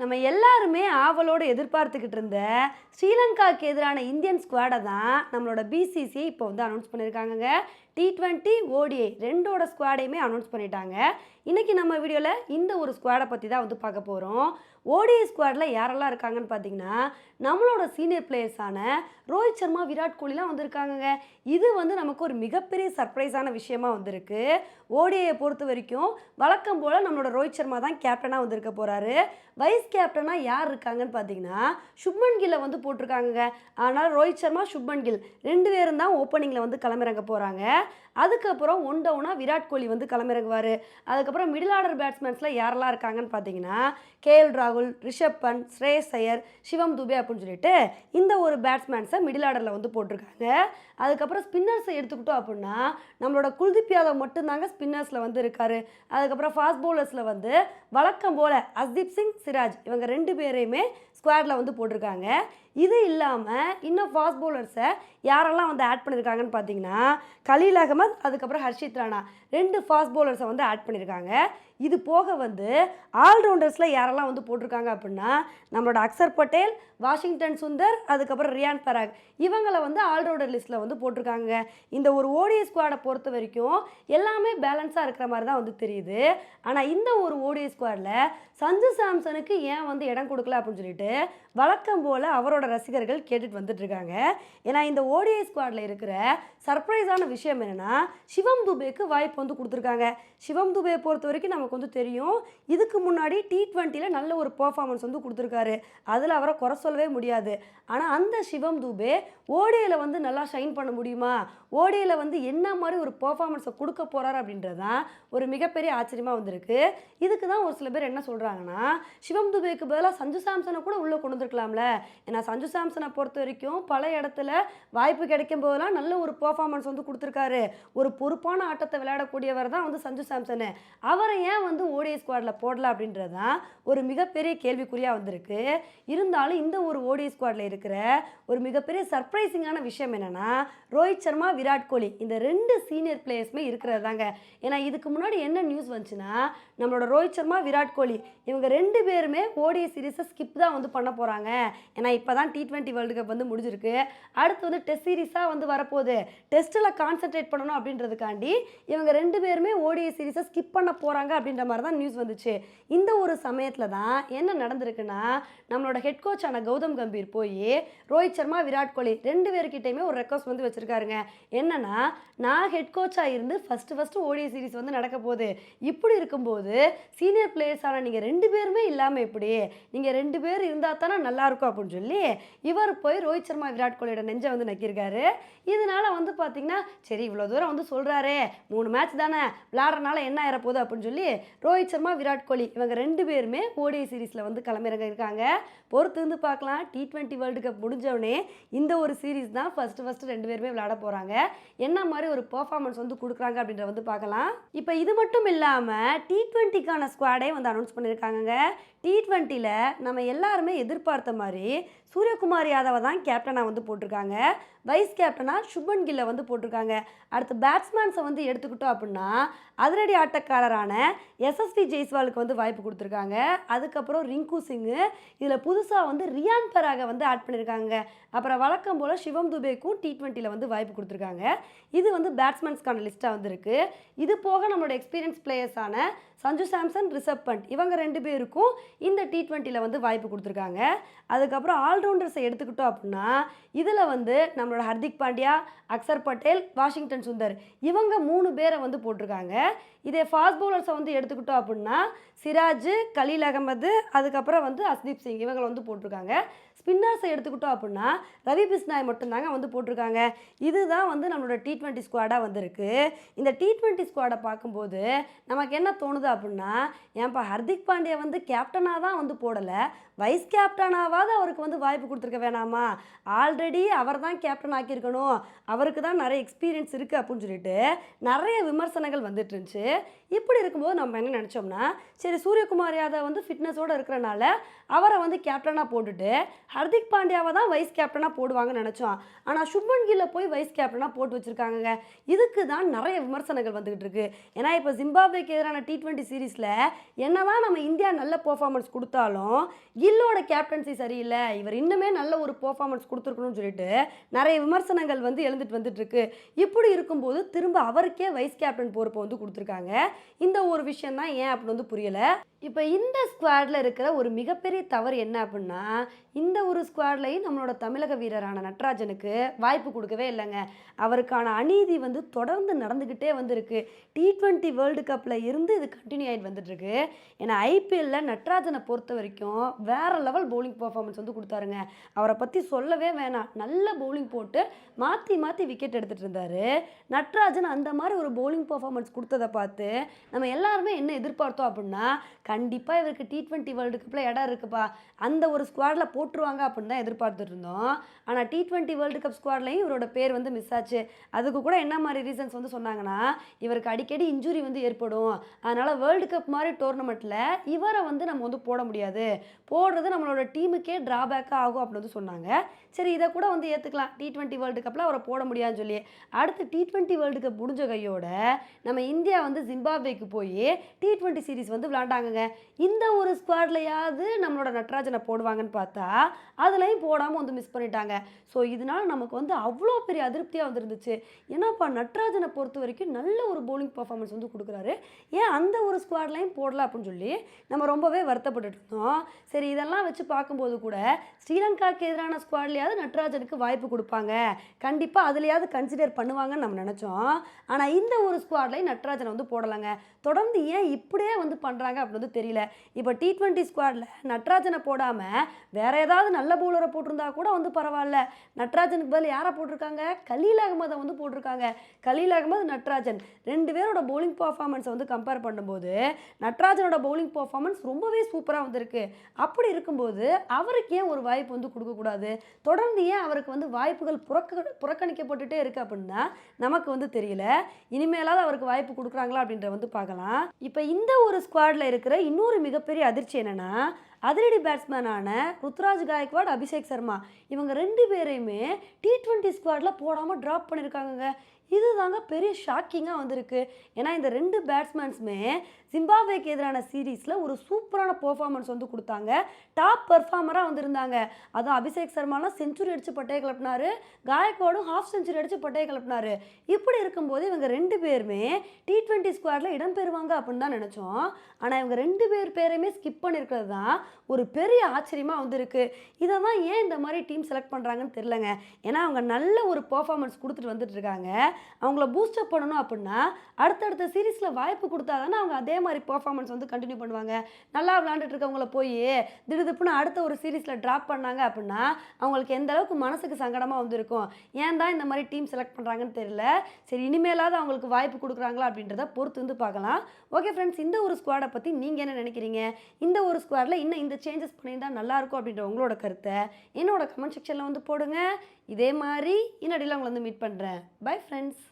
நம்ம எல்லாருமே ஆவலோடு எதிர்பார்த்துக்கிட்டு இருந்த ஸ்ரீலங்காவுக்கு எதிரான இந்தியன் ஸ்குவாடை தான் நம்மளோட பிசிசி இப்போ வந்து அனௌன்ஸ் பண்ணியிருக்காங்க டி ட்வெண்ட்டி ஓடிஐ ரெண்டோட ஸ்குவாடையுமே அனௌன்ஸ் பண்ணிட்டாங்க. இன்றைக்கி நம்ம வீடியோவில் இந்த ஒரு ஸ்குவாடை பற்றி தான் வந்து பார்க்க போகிறோம் ஓடிஐ ஸ்குவாடில் யாரெல்லாம் இருக்காங்கன்னு பார்த்தீங்கன்னா நம்மளோட சீனியர் பிளேயர்ஸான ரோஹித் சர்மா விராட் கோலிலாம் வந்திருக்காங்கங்க. இது வந்து நமக்கு ஒரு மிகப்பெரிய சர்ப்ரைஸான விஷயமா வந்திருக்கு. ஓடிஐயை பொறுத்த வரைக்கும் வழக்கம் போல் நம்மளோட ரோஹித் சர்மா தான் கேப்டனாக வந்திருக்க போகிறாரு வைஸ் கேப்டனாக யார் இருக்காங்கன்னு பார்த்தீங்கன்னா சுப்மன் கில்லை வந்து போட்டிருக்காங்கங்க. ஆனால் ரோஹித் சர்மா சுப்மன் கில் ரெண்டு பேரும் தான் ஓப்பனிங்கில் வந்து களமிறங்க போகிறாங்க அதுக்கப்புறம் ஒன் டவுனாக விராட் கோலி வந்து களமிறங்குவார். அதுக்கப்புறம் மிடில் ஆர்டர் பேட்ஸ்மேன்ஸில் யாரெல்லாம் இருக்காங்கன்னு பார்த்தீங்கன்னா கேஎல் ராகுல் ரிஷப் பண்ட் ஸ்ரேயஸ் ஐயர் சிவம் துபே அப்படின்னு சொல்லிட்டு இந்த ஒரு பேட்ஸ்மேன்ஸை மிடில் ஆர்டரில் வந்து போட்டிருக்காங்க. அதுக்கப்புறம் ஸ்பின்னர்ஸை எடுத்துக்கிட்டோம் அப்படின்னா நம்மளோட குல்தீப் யாதவ் மட்டும்தாங்க ஸ்பின்னர்ஸில் வந்து இருக்கார். அதுக்கப்புறம் ஃபாஸ்ட் பவுலர்ஸில் வந்து வழக்கம் போல் அஸ்தீப் சிங் சிராஜ் இவங்க ரெண்டு பேரையுமே ஸ்குவாடில் வந்து போட்டிருக்காங்க. இது இல்லாமல் இன்னும் ஃபாஸ்ட் பவுலர்ஸை யாரெல்லாம் வந்து ஆட் பண்ணியிருக்காங்கன்னு பார்த்தீங்கன்னா கலீல் அகமது அதுக்கப்புறம் ஹர்ஷித் ராணா. ரெண்டு ஃபாஸ்ட் பவுலர்ஸை வந்து ஆட் பண்ணியிருக்காங்க இது போக வந்து ஆல்ரவுண்டர்ஸில் யாரெல்லாம் வந்து போட்டிருக்காங்க அப்படின்னா நம்மளோட அக்சர் பட்டேல் வாஷிங்டன் சுந்தர் அதுக்கப்புறம் ரியான் பராக். இவங்களை வந்து ஆல்ரவுண்டர் லிஸ்ட்டில் வந்து போட்டிருக்காங்க. இந்த ஒரு ஓடிஐ ஸ்குவாடை பொறுத்த வரைக்கும் எல்லாமே பேலன்ஸாக இருக்கிற மாதிரி தான் வந்து தெரியுது. ஆனால் இந்த ஒரு ஓடிஐ ஸ்குவாடில் சஞ்சு சாம்சனுக்கு ஏன் வந்து இடம் கொடுக்கல அப்படின்னு சொல்லிட்டு வழக்கம் போல் அவரோட ரசிகர்கள் கேட்டுட்டு வந்துட்டு இருக்காங்க. ஏன்னா இந்த ஓடிஐ ஸ்குவாடில் இருக்கிற சர்ப்ரைஸான விஷயம் என்னென்னா சிவம் துபேக்கு வாய்ப்பு வந்து கொடுத்துருக்காங்க. சிவம் துபே பொறுத்த வரைக்கும் நம்ம நமக்கு வந்து தெரியும். இதுக்கு முன்னாடி டி ட்வெண்ட்டியில் நல்ல ஒரு பர்ஃபார்மன்ஸ் வந்து கொடுத்துருக்காரு. அதில் அவரை குறை சொல்லவே முடியாது. ஆனால் அந்த சிவம் தூபே ஓடியில் வந்து நல்லா ஷைன் பண்ண முடியுமா? ஓடியில் வந்து என்ன மாதிரி ஒரு பர்ஃபார்மன்ஸை கொடுக்க போகிறார் அப்படின்றது தான் ஒரு மிகப்பெரிய ஆச்சரியமாக வந்திருக்கு. இதுக்கு தான் ஒரு சில பேர் என்ன சொல்கிறாங்கன்னா சிவம் துபேக்கு பதிலாக சஞ்சு சாம்சனை கூட உள்ளே கொண்டு வந்துருக்கலாம்ல. ஏன்னா சஞ்சு சாம்சனை பொறுத்த வரைக்கும் பல இடத்துல வாய்ப்பு கிடைக்கும் போதெல்லாம் நல்ல ஒரு பர்ஃபார்மன்ஸ் வந்து கொடுத்துருக்காரு. ஒரு பொறுப்பான ஆட்டத்தை விளையாடக்கூடியவர் தான் வந்து சஞ்சு சாம்சனு. அவரை ஏன் வந்து ஓடிஐ ஸ்குவாடில் போடல அப்படின்றது தான் ஒரு மிகப்பெரிய கேள்விக்குறியாக வந்திருக்கு. இருந்தாலும் இந்த ஒரு ஓடிஐ ஸ்குவாடில் இருக்கிற ஒரு மிகப்பெரிய சர்ப்ரைசிங்கான விஷயம் என்னென்னா ரோஹித் சர்மா விராட் கோலி இந்த ரெண்டு சீனியர் பிளேயர்ஸுமே இருக்கிறது தாங்க ஏன்னா இதுக்கு முன்னாடி என்ன நியூஸ் வந்துச்சுன்னா நம்மளோட ரோஹித் சர்மா விராட் கோலி இவங்க ரெண்டு பேருமே ஓடிஐ சீரீஸை ஸ்கிப் தான் வந்து பண்ண போகிறாங்க ஏன்னா இப்போ தான் டி ட்வெண்ட்டி வேர்ல்டு கப் வந்து முடிஞ்சிருக்கு. அடுத்து வந்து டெஸ்ட் சீரீஸாக வந்து வரப்போகுது. டெஸ்ட்டில் கான்சென்ட்ரேட் பண்ணணும் அப்படின்றதுக்காண்டி இவங்க ரெண்டு பேருமே ஓடிஐ சீரீஸை ஸ்கிப் பண்ண போகிறாங்க அப்படின்ற மாதிரி தான் நியூஸ் வந்துச்சு. இந்த ஒரு சமயத்தில் தான் என்ன நடந்திருக்குன்னா நம்மளோட ஹெட் கோச்சான கௌதம் கம்பீர் போய் ரோஹித் சர்மா விராட் கோலி ரெண்டு பேர்கிட்டையுமே ஒரு ரெக்வஸ்ட் வந்து வச்சுருக்காருங்க. என்னன்னா நான் ஹெட் கோச்சாக இருந்து ஃபஸ்ட்டு ஃபஸ்ட்டு ஓடிய சீரிஸ் வந்து நடக்க போகுது. இப்படி இருக்கும்போது சீனியர் பிளேயர்ஸான நீங்கள் ரெண்டு பேருமே இல்லாமல் எப்படி? நீங்கள் ரெண்டு பேர் இருந்தால் தானே நல்லாயிருக்கும் அப்படின்னு சொல்லி இவர் போய் ரோஹித் சர்மா விராட் கோலியோட நெஞ்சை வந்து நக்கியிருக்காரு. இதனால வந்து பார்த்தீங்கன்னா சரி இவ்வளோ தூரம் வந்து சொல்கிறாரே மூணு மேட்ச் தானே விளாட்றனால என்ன ஆயிரப்போகுது அப்படின்னு சொல்லி ரோஹித் சர்மா விராட் கோலி இவங்க ரெண்டு பேருமே ஓடிஐ சீரீஸில் வந்து களமிறங்க இருக்காங்க பொறுத்து வந்து பார்க்கலாம். டி ட்வெண்ட்டி வேர்ல்டு கப் முடிஞ்சவுடனே இந்த ஒரு சீரீஸ் தான் ஃபஸ்ட்டு ஃபஸ்ட்டு ரெண்டு பேருமே விளையாட போகிறாங்க என்ன மாதிரி ஒரு பர்ஃபார்மன்ஸ் வந்து கொடுக்குறாங்க அப்படின்ற வந்து பார்க்கலாம். இப்போ இது மட்டும் இல்லாமல் டி ட்வெண்ட்டிக்கான ஸ்குவாடே வந்து அனௌன்ஸ் பண்ணியிருக்காங்க டி ட்வெண்ட்டியில் நம்ம எல்லாருமே எதிர்பார்த்த மாதிரி சூரியகுமார் யாதவை தான் கேப்டனாக வந்து போட்டிருக்காங்க. வைஸ் கேப்டனாக சுபன் கில்லை வந்து போட்டிருக்காங்க. அடுத்து பேட்ஸ்மேன்ஸை வந்து எடுத்துக்கிட்டோம் அப்படின்னா அதிரடி ஆட்டக்காரரான எஸ்எஸ்வி ஜெய்ஸ்வாலுக்கு வந்து வாய்ப்பு கொடுத்துருக்காங்க. அதுக்கப்புறம் ரிங்கு சிங்கு இதில் புதுசாக வந்து ரியான் பராக வந்து ஆட் பண்ணியிருக்காங்க அப்புறம் வழக்கம் போல் சிவம் துபேக்கும் டி ட்வெண்ட்டியில் வந்து வாய்ப்பு கொடுத்துருக்காங்க. இது வந்து பேட்ஸ்மேன்ஸ்க்கான லிஸ்ட்டாக வந்திருக்கு. இது போக நம்மளோட எக்ஸ்பீரியன்ஸ் பிளேயர்ஸான சஞ்சு சாம்சன் ரிஷப் பண்ட் இவங்க ரெண்டு பேருக்கும் இந்த டி ட்வெண்ட்டியில் வந்து வாய்ப்பு கொடுத்துருக்காங்க. அதுக்கப்புறம் ஆல்ரவுண்டர்ஸை எடுத்துக்கிட்டோம் அப்படின்னா இதில் வந்து நம்மளோட ஹர்திக் பாண்டியா அக்சர் பட்டேல் வாஷிங்டன் சுந்தர். இவங்க மூணு பேரை வந்து போட்டிருக்காங்க. இதே ஃபாஸ்ட் பவுலர்ஸை வந்து எடுத்துக்கிட்டோம் அப்படின்னா சிராஜ் கலீல் அகமது அதுக்கப்புறம் வந்து அஸ்தீப் சிங் இவங்களை வந்து போட்டிருக்காங்க. ஸ்பின்னர்ஸை எடுத்துக்கிட்டோம் அப்படின்னா ரவி பிஸ்னாய் மட்டும்தாங்க வந்து போட்டிருக்காங்க. இதுதான் வந்து நம்மளோட டி ட்வெண்ட்டி ஸ்குவாடாக வந்திருக்கு. இந்த டி ட்வெண்ட்டி ஸ்குவாடை பார்க்கும்போது நமக்கு என்ன தோணுது அப்படின்னா ஏன்பா ஹர்திக் பாண்டியா வந்து கேப்டனாக தான் வந்து போடலை. வைஸ் கேப்டனாவது அவருக்கு வந்து வாய்ப்பு கொடுத்துருக்க வேணாமா? ஆல்ரெடி அவர் தான் கேப்டன் கேப்டன் ஆக்கியிருக்கணும். அவருக்கு தான் நிறைய எக்ஸ்பீரியன்ஸ் இருக்குது அப்படின்னு சொல்லிட்டு நிறைய விமர்சனங்கள் வந்துட்டு இருந்துச்சு. இப்படி இருக்கும்போது நம்ம என்ன நினச்சோம்னா சரி சூரியகுமார் யாதவ் வந்து ஃபிட்னஸோடு இருக்கிறனால அவரை வந்து கேப்டனாக போட்டுட்டு ஹர்திக் பாண்டியாவை தான் வைஸ் கேப்டனாக போடுவாங்கன்னு நினச்சோம். ஆனால் சுப்மன் கில்ல போய் வைஸ் கேப்டனாக போட்டு வச்சுருக்காங்க இதுக்கு தான் நிறைய விமர்சனங்கள் வந்துகிட்டு இருக்கு. ஏன்னா இப்போ ஜிம்பாப்வேக்கு எதிரான டி ட்வெண்ட்டி சீரீஸில் என்னதான் நம்ம இந்தியா நல்ல பெர்ஃபார்மன்ஸ் கொடுத்தாலும் கில்லோட கேப்டன்சி சரியில்லை. இவர் இன்னுமே நல்ல ஒரு பெர்ஃபார்மன்ஸ் கொடுத்துருக்கணும்னு சொல்லிட்டு நிறைய விமர்சனங்கள் வந்து எழுந்துட்டு வந்துட்டு இருக்கு இப்படி இருக்கும்போது திரும்ப அவருக்கே வைஸ் கேப்டன் பொறுப்பை வந்து கொடுத்துருக்காங்க. இந்த ஒரு விஷயம் தான் ஏன் அப்படின்னு வந்து புரியல. இப்போ இந்த ஸ்குவாடில் இருக்கிற ஒரு மிகப்பெரிய தவறு என்ன அப்படின்னா இந்த ஒரு ஸ்குவாட்லையும் நம்மளோட தமிழக வீரரான நட்ராஜனுக்கு வாய்ப்பு கொடுக்கவே இல்லைங்க. அவருக்கான அநீதி வந்து தொடர்ந்து நடந்துக்கிட்டே வந்திருக்கு. டி ட்வெண்ட்டி வேர்ல்டு கப்பில் இருந்து இது கண்டினியூ ஆகிட்டு வந்துட்டுருக்கு. ஏன்னா ஐபிஎல்லில் நட்ராஜனை பொறுத்த வரைக்கும் வேறு லெவல் பவுலிங் பர்ஃபார்மன்ஸ் வந்து கொடுத்தாருங்க. அவரை பற்றி சொல்லவே வேணாம். நல்ல பவுலிங் போட்டு மாற்றி மாற்றி விக்கெட் எடுத்துகிட்டு இருந்தார். நட்ராஜன் அந்த மாதிரி ஒரு பவுலிங் பர்ஃபார்மன்ஸ் கொடுத்ததை பார்த்து நம்ம எல்லாருமே என்ன எதிர்பார்த்தோம் அப்படின்னா கண்டிப்பாக இவருக்கு டி ட்வெண்ட்டி வேர்ல்டு கப்பில் இடம் இருக்குப்பா. அந்த ஒரு ஸ்குவாடில் போட்டுருவாங்க அப்படின்னு தான் எதிர்பார்த்துட்டு இருந்தோம். ஆனால் டி ட்வெண்ட்டி வேர்ல்டு கப் ஸ்குவாட்லையும் இவரோட பேர் வந்து மிஸ் ஆச்சு. அதுக்கு கூட என்ன மாதிரி ரீசன்ஸ் வந்து சொன்னாங்கன்னா இவருக்கு அடிக்கடி இன்ஜுரி வந்து ஏற்படும். அதனால் வேர்ல்டு கப் மாதிரி டோர்னமெண்ட்டில் இவரை வந்து நம்ம வந்து போட முடியாது. போடுறது நம்மளோட டீமுக்கே ட்ராபேக்காக ஆகும் அப்படின்னு வந்து சொன்னாங்க. சரி இதை கூட வந்து ஏற்றுக்கலாம் டி ட்வெண்ட்டி வேர்ல்டு கப்பில் அவரை போட முடியாதுன்னு சொல்லி. அடுத்து டி ட்வெண்ட்டி வேர்ல்டு கப் முடிஞ்ச கையோட நம்ம இந்தியா வந்து ஜிம்பாப்வேக்கு போய் டி ட்வெண்ட்டி சீரிஸ் வந்து இந்த ஒரு ஸ்குவாட்லையாவது நம்மளோட நட்ராஜனை போடுவாங்கன்னு பார்த்தா அதுலேயும் போடாமல் வந்து மிஸ் பண்ணிட்டாங்க. ஸோ இதனால் நமக்கு வந்து அவ்வளோ பெரிய அதிருப்தியாக வந்துருந்துச்சு. ஏன்னாப்பா நட்ராஜனை பொறுத்த வரைக்கும் நல்ல ஒரு போலிங் பர்ஃபார்மன்ஸ் வந்து கொடுக்குறாரு. ஏன் அந்த ஒரு ஸ்குவாட்லையும் போடல அப்படின்னு சொல்லி நம்ம ரொம்பவே வருத்தப்பட்டுட்டு இருந்தோம். சரி இதெல்லாம் வச்சு பார்க்கும்போது கூட ஸ்ரீலங்காக்கு எதிரான ஸ்குவாட்லையாவது நட்ராஜனுக்கு வாய்ப்பு கொடுப்பாங்க. கண்டிப்பாக அதுலேயாவது கன்சிடர் பண்ணுவாங்கன்னு நம்ம நினச்சோம். ஆனால் இந்த ஒரு ஸ்குவாட்லையும் நட்ராஜனை வந்து போடலாங்க. தொடர்ந்து ஏன் இப்படியே வந்து பண்ணுறாங்க அப்படின்னு தெரியல. இப்போ டி ட்வெண்ட்டி ஸ்குவாடில் நட்ராஜனை போடாமல் வேற ஏதாவது நல்ல பவுலரை போட்டிருந்தா கூட வந்து பரவாயில்ல. நட்ராஜனுக்கு பதில் யாரை போட்டிருக்காங்க? கலீல் அகமதை வந்து போட்டிருக்காங்க. கலீல் அகமது நட்ராஜன் ரெண்டு பேரோட பவுலிங் பர்ஃபார்மன்ஸை வந்து கம்பேர் பண்ணும்போது நட்ராஜனோட பவுலிங் பர்ஃபார்மன்ஸ் ரொம்பவே சூப்பராக வந்திருக்கு. அப்படி இருக்கும்போது அவருக்கு ஏன் ஒரு வாய்ப்பு வந்து கொடுக்கக்கூடாது தொடர்ந்து ஏன் அவருக்கு வந்து வாய்ப்புகள் புறக்க புறக்கணிக்கப்பட்டுட்டே இருக்கு அப்படின்னா நமக்கு வந்து தெரியல. இனிமேலாவது அவருக்கு வாய்ப்பு கொடுக்குறாங்களா அப்படின்ற வந்து பார்க்கலாம். இப்போ இந்த ஒரு ஸ்குவாடில் இருக்கிற இன்னொரு மிகப்பெரிய அதிர்ச்சி என்னென்னா அதிரடி பேட்ஸ்மேனான ருத்ராஜ் காயக்வாட் அபிஷேக் சர்மா இவங்க ரெண்டு பேரையுமே டி ட்வெண்ட்டி ஸ்குவாடில் போடாமல் ட்ராப் பண்ணியிருக்காங்க இதுதாங்க பெரிய ஷாக்கிங்காக வந்திருக்கு. ஏன்னா இந்த ரெண்டு பேட்ஸ்மேன்ஸுமே ஜிம்பாப்வேக்கு எதிரான சீரீஸில் ஒரு சூப்பரான பெர்ஃபார்மன்ஸ் வந்து கொடுத்தாங்க. டாப் பெர்ஃபார்மராக வந்திருந்தாங்க. அதுவும் அபிஷேக் சர்மாலாம் செஞ்சுரி அடித்து பட்டையை கிளப்பினாரு. காயக்வாடும் ஹாஃப் செஞ்சுரி அடித்து பட்டையை கிளப்பினாரு. இப்படி இருக்கும்போது இவங்க ரெண்டு பேருமே டி ட்வெண்ட்டி ஸ்குவாடில் இடம்பெறுவாங்க அப்படின்னு தான் நினச்சோம். ஆனால் இவங்க ரெண்டு பேர் பேரையுமே ஸ்கிப் பண்ணியிருக்கிறது தான் ஒரு பெரிய ஆச்சரியமாக வந்திருக்கு. இதை தான் ஏன் இந்த மாதிரி டீம் செலக்ட் பண்ணுறாங்கன்னு தெரிலங்க ஏன்னா அவங்க நல்ல ஒரு பர்ஃபார்மன்ஸ் கொடுத்துட்டு வந்துட்டு இருக்காங்க. அவங்கள பூஸ்டப் பண்ணணும் அப்படின்னா அடுத்தடுத்த சீரீஸில் வாய்ப்பு கொடுத்தா தானே அவங்க அதே மாதிரி பர்ஃபார்மன்ஸ் வந்து கண்டினியூ பண்ணுவாங்க. நல்லா விளாண்டுட்டு இருக்கவங்கள போய் திடுதுப்புன்னு அடுத்த ஒரு சீரீஸில் ட்ராப் பண்ணாங்க அப்படின்னா அவங்களுக்கு எந்த அளவுக்கு மனசுக்கு சங்கடமாக வந்திருக்கும்? ஏன் தான் இந்த மாதிரி டீம் செலக்ட் பண்ணுறாங்கன்னு தெரியல. சரி இனிமேலாவது அவங்களுக்கு வாய்ப்பு கொடுக்குறாங்களா அப்படின்றத பொறுத்து வந்து பார்க்கலாம். ஓகே ஃப்ரெண்ட்ஸ் இந்த ஒரு ஸ்குவாடை பற்றி நீங்கள் என்ன நினைக்கிறீங்க? இந்த ஒரு ஸ்குவாடில் இன்னும் இந்த சேஞ்சஸ் பண்ணியிருந்தால் நல்லாயிருக்கும் அப்படின்ற உங்களோட கருத்தை என்னோட கமெண்ட் செக்ஷனில் வந்து போடுங்க. இதே மாதிரி இன்னடியில் உங்களை வந்து மீட் பண்ணுறேன் பை ஃப்ரெண்ட்ஸ்